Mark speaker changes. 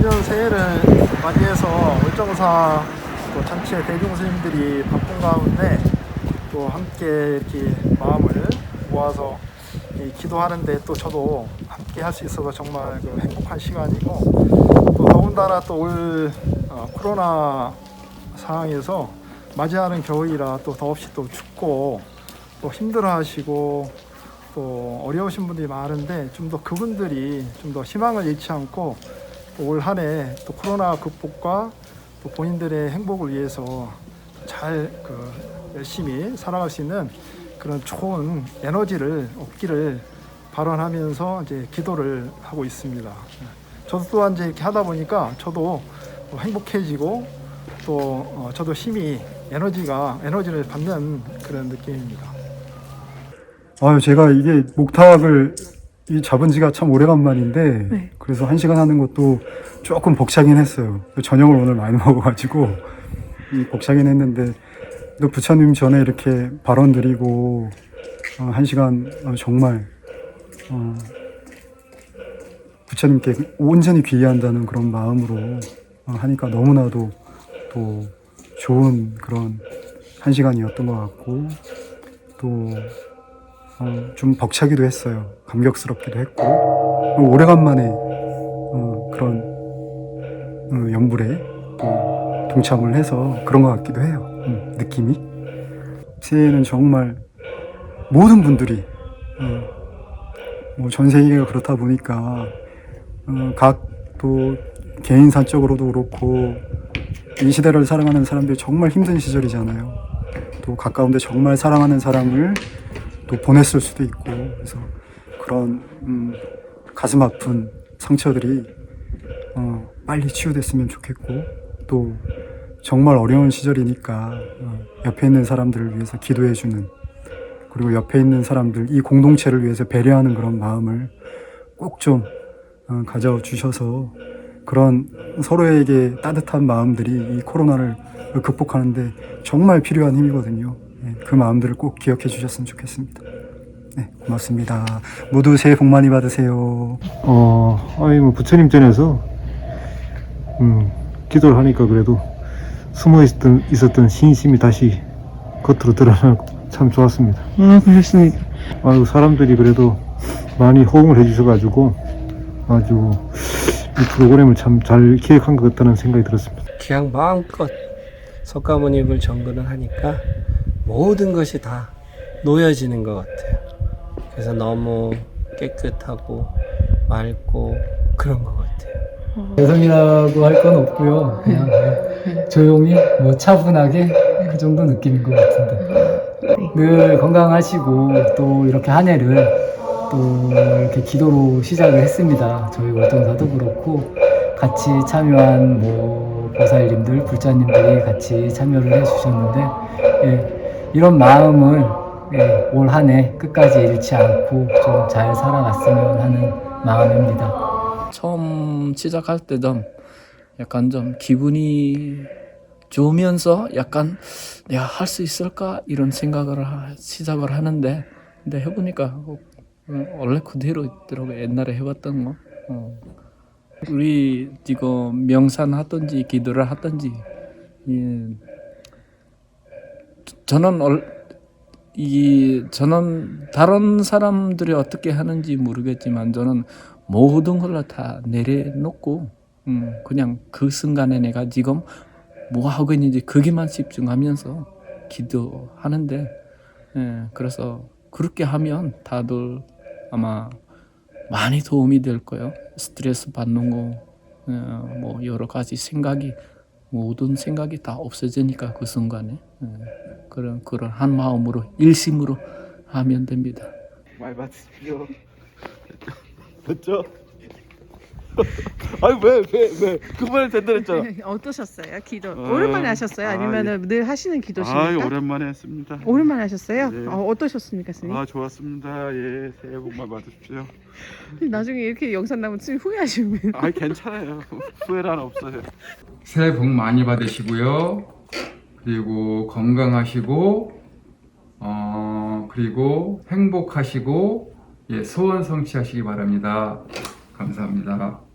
Speaker 1: 신년 새해를 맞이해서 월정사 또 전체 대중 스님들이 바쁜 가운데 또 함께 이렇게 마음을 모아서 이 기도하는데 또 저도 함께 할 수 있어서 정말 그 행복한 시간이고 또 더군다나 또 올 코로나 상황에서 맞이하는 겨울이라 또 더없이 또 춥고 또 힘들어하시고 또 어려우신 분들이 많은데 좀 더 그분들이 좀 더 희망을 잃지 않고 올 한 해 또 코로나 극복과 또 본인들의 행복을 위해서 잘 그 열심히 살아갈 수 있는 그런 좋은 에너지를 얻기를 발언하면서 이제 기도를 하고 있습니다. 저도 또한 이제 이렇게 하다 보니까 저도 행복해지고 또 어, 저도 힘이 에너지가 에너지를 받는 그런 느낌입니다.
Speaker 2: 아유, 제가 이게 목탁을 이 잡은 지가 참 오래간만인데,
Speaker 3: 네.
Speaker 2: 그래서 한 시간 하는 것도 조금 벅차긴 했어요. 저녁을 오늘 많이 먹어가지고, 이 벅차긴 했는데, 또 부처님 전에 이렇게 발언 드리고, 어, 한 시간 어, 정말, 어, 부처님께 온전히 귀의한다는 그런 마음으로 어, 하니까 너무나도 또 좋은 그런 한 시간이었던 것 같고, 또, 어, 좀 벅차기도 했어요. 감격스럽기도 했고 어, 오래간만에 어, 그런 어, 연불에 또 동참을 해서 그런 것 같기도 해요. 음, 느낌이 새해에는 정말 모든 분들이 어, 뭐전 세계가 그렇다 보니까 어, 각또 개인 사적으로도 그렇고 이 시대를 살아가는 사람들이 정말 힘든 시절이잖아요. 또 가까운데 정말 사랑하는 사람을 또 보냈을 수도 있고 그래서 그런 음, 가슴 아픈 상처들이 어, 빨리 치유됐으면 좋겠고 또 정말 어려운 시절이니까 어, 옆에 있는 사람들을 위해서 기도해주는 그리고 옆에 있는 사람들 이 공동체를 위해서 배려하는 그런 마음을 꼭좀 어, 가져주셔서 그런 서로에게 따뜻한 마음들이 이 코로나를 극복하는데 정말 필요한 힘이거든요. 예, 그 마음들을 꼭 기억해 주셨으면 좋겠습니다. 네, 고맙습니다. 모두 새해 복 많이 받으세요.
Speaker 4: 어, 아니, 뭐, 부처님 전에서, 음, 기도를 하니까 그래도 숨어 있었던, 있었던 신심이 다시 겉으로 드러나고 참 좋았습니다.
Speaker 3: 아, 그렇습니다.
Speaker 4: 아유, 사람들이 그래도 많이 호응을 해주셔가지고 아주 이 프로그램을 참 잘 기획한 것 같다는 생각이 들었습니다.
Speaker 5: 그냥 마음껏 석가모니를 정근을 하니까 모든 것이 다 놓여지는 것 같아요. 그래서 너무 깨끗하고 맑고 그런 것 같아요.
Speaker 6: 개성이라고 할 건 없고요. 그냥 네, 조용히 뭐 차분하게 그 정도 느낌인 것 같은데 늘 건강하시고 또 이렇게 한 해를 또 이렇게 기도로 시작을 했습니다. 저희 월동사도 그렇고 같이 참여한 뭐 보살님들, 불자님들이 같이 참여를 해주셨는데 예, 이런 마음을 예, 올 한 해 끝까지 잃지 않고 좀 잘 살아갔으면 하는 마음입니다.
Speaker 7: 처음 시작할 때 좀 약간 좀 기분이 좋으면서 약간 내가 할 수 있을까 이런 생각을 하- 시작을 하는데 근데 해보니까 어, 원래 그대로 있더라고 요 옛날에 해봤던 거. 어. 우리 지금 명상 하든지 기도를 하든지 이, 저는 얼, 이 저는 다른 사람들이 어떻게 하는지 모르겠지만 저는 모든 걸 다 내려놓고 음, 그냥 그 순간에 내가 지금 뭐 하고 있는지 거기만 집중하면서 기도하는데 예, 그래서 그렇게 하면 다들 아마 많이 도움이 될 거예요. 스트레스 받는 거, 어, 뭐 여러 가지 생각이 모든 생각이 다 없어지니까 그 순간에 예, 그런 그런 한 마음으로 일심으로 하면 됩니다.
Speaker 8: 말 받으십시오. 됐죠? 아니 왜 왜 왜 그번에 된다 했잖아.
Speaker 3: 어떠셨어요? 기도
Speaker 8: 아,
Speaker 3: 오랜만에 하셨어요?
Speaker 8: 아,
Speaker 3: 아니면 늘 하시는 기도십니까?
Speaker 8: 아 오랜만에 했습니다.
Speaker 3: 오랜만에 하셨어요?
Speaker 8: 네.
Speaker 3: 어, 어떠셨습니까, 스님?
Speaker 8: 아 좋았습니다. 예 새해 복만 받으십시오.
Speaker 3: 나중에 이렇게 영상 나면 스님 후회하시면
Speaker 8: 아 괜찮아요. 후회란 없어요.
Speaker 9: 새해 복 많이 받으시고요. 그리고 건강하시고, 어, 그리고 행복하시고, 예, 소원 성취하시기 바랍니다. 감사합니다.